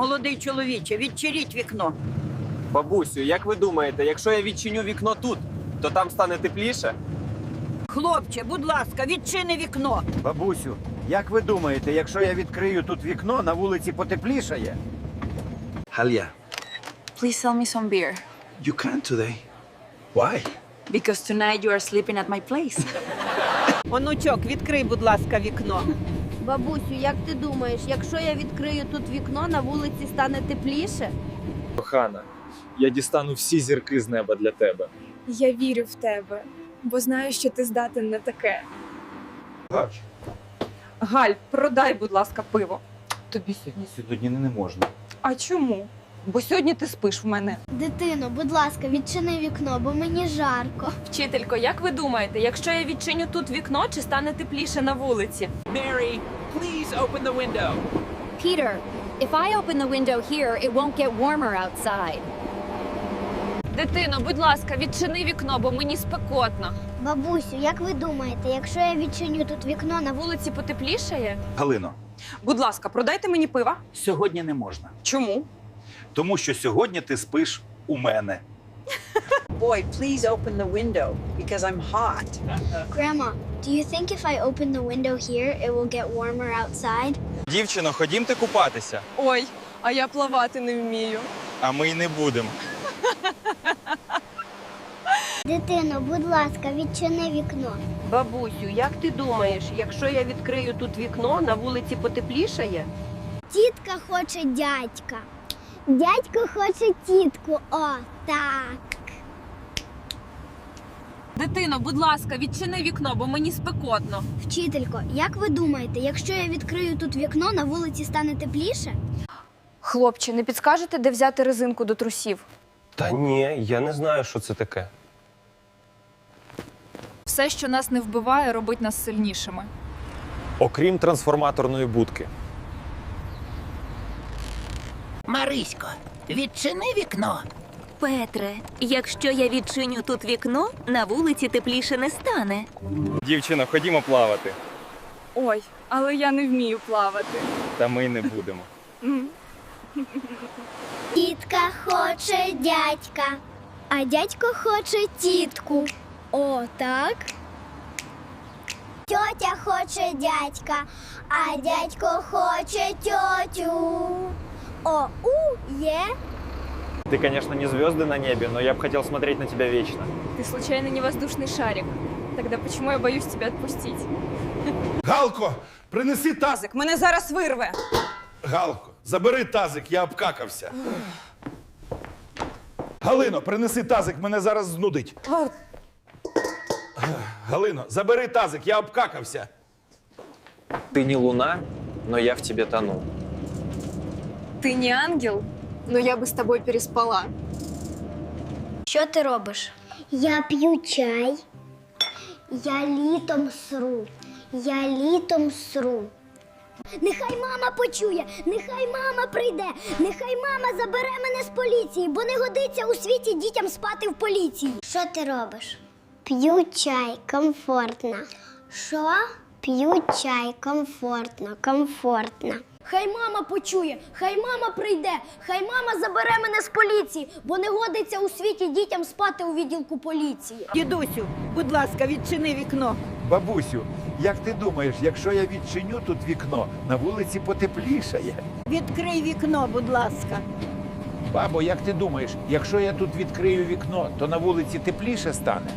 Молодий чоловіче, відчиніть вікно. Бабусю, як ви думаєте, якщо я відчиню вікно тут, то там стане тепліше? Хлопче, будь ласка, відчини вікно. Бабусю, як ви думаєте, якщо я відкрию тут вікно, на вулиці потеплішає? Halia, Please sell me some beer. you can't today. Why? Because tonight you are sleeping at my place. Онучок, відкрий, будь ласка, вікно. Бабусю, як ти думаєш, якщо я відкрию тут вікно, на вулиці стане тепліше? Кохана, я дістану всі зірки з неба для тебе. Я вірю в тебе, бо знаю, що ти здатен на таке. Галь, продай, будь ласка, пиво. Тобі сьогодні сьогодні не можна. А чому? Бо сьогодні ти спиш в мене. Дитино, будь ласка, відчини вікно, бо мені жарко. Вчителько, як ви думаєте, якщо я відчиню тут вікно, чи стане тепліше на вулиці? Mary, please open the window. Peter, if I open the window here, it won't get warmer outside. Дитино, будь ласка, відчини вікно, бо мені спекотно. Бабусю, як ви думаєте, якщо я відчиню тут вікно, на Вулиці потеплішає? Галино, Будь ласка, продайте мені пива. сьогодні не можна. Чому? Тому що сьогодні ти спиш у мене. Boy, please open the window, because I'm hot. Grandma, do you think if I open the window here, it will get warmer outside? Дівчино, ходімте купатися, Ой, а я плавати не вмію. а ми й не будемо. Дитино, будь ласка, відчини вікно. Бабусю, як ти думаєш, якщо я відкрию тут вікно, на вулиці потеплішає? Тітка хоче дядька. Дядько хоче тітку. О, так. Дитино, будь ласка, відчини вікно, бо мені спекотно. Вчителько, як ви думаєте, якщо я відкрию тут вікно, на вулиці стане тепліше? Хлопче, не підскажете, де взяти резинку до трусів? Та ні, я не знаю, що це таке. Все, що нас не вбиває, робить нас сильнішими. Окрім трансформаторної будки. Марисько, відчини вікно. Петре, якщо я відчиню тут вікно, на вулиці тепліше не стане. Дівчино, ходімо плавати. Ой, але я не вмію плавати. Та ми й не будемо. Тітка хоче дядька, а дядько хоче тітку. О, так. Тьотя хоче дядька, а дядько хоче тьотю. О, у, є. Ты, конечно, не звезды на небе, но я бы хотел смотреть на тебя вечно. Ты случайно не воздушный шарик? Тогда почему я боюсь тебя отпустить? Галко, принеси тазик. Тазик, мене зараз вирве. Галко, забери тазик, я обкакався. Галино, принеси тазик, мене зараз знудить. Галино, забери тазик, я обкакався. Ти не луна, но я в тебе тону. Ты не ангел, но я бы с тобой переспала. Що ти робиш? Я п'ю чай. Я літом сру. Я літом сру. Нехай мама почує, нехай мама прийде, нехай мама забере мене з поліції, бо не годиться у світі дітям спати в поліції. Що ти робиш? П'ю чай, комфортно. Що? П'ю чай, комфортно, комфортно. Хай мама почує, хай мама прийде, хай мама забере мене з поліції, бо не годиться у світі дітям спати у відділку поліції. Дідусю, будь ласка, відчини вікно. Бабусю, як ти думаєш, якщо я відчиню тут вікно, на вулиці потеплішає? Відкрий вікно, будь ласка. Бабо, як ти думаєш, якщо я тут відкрию вікно, то на вулиці тепліше стане?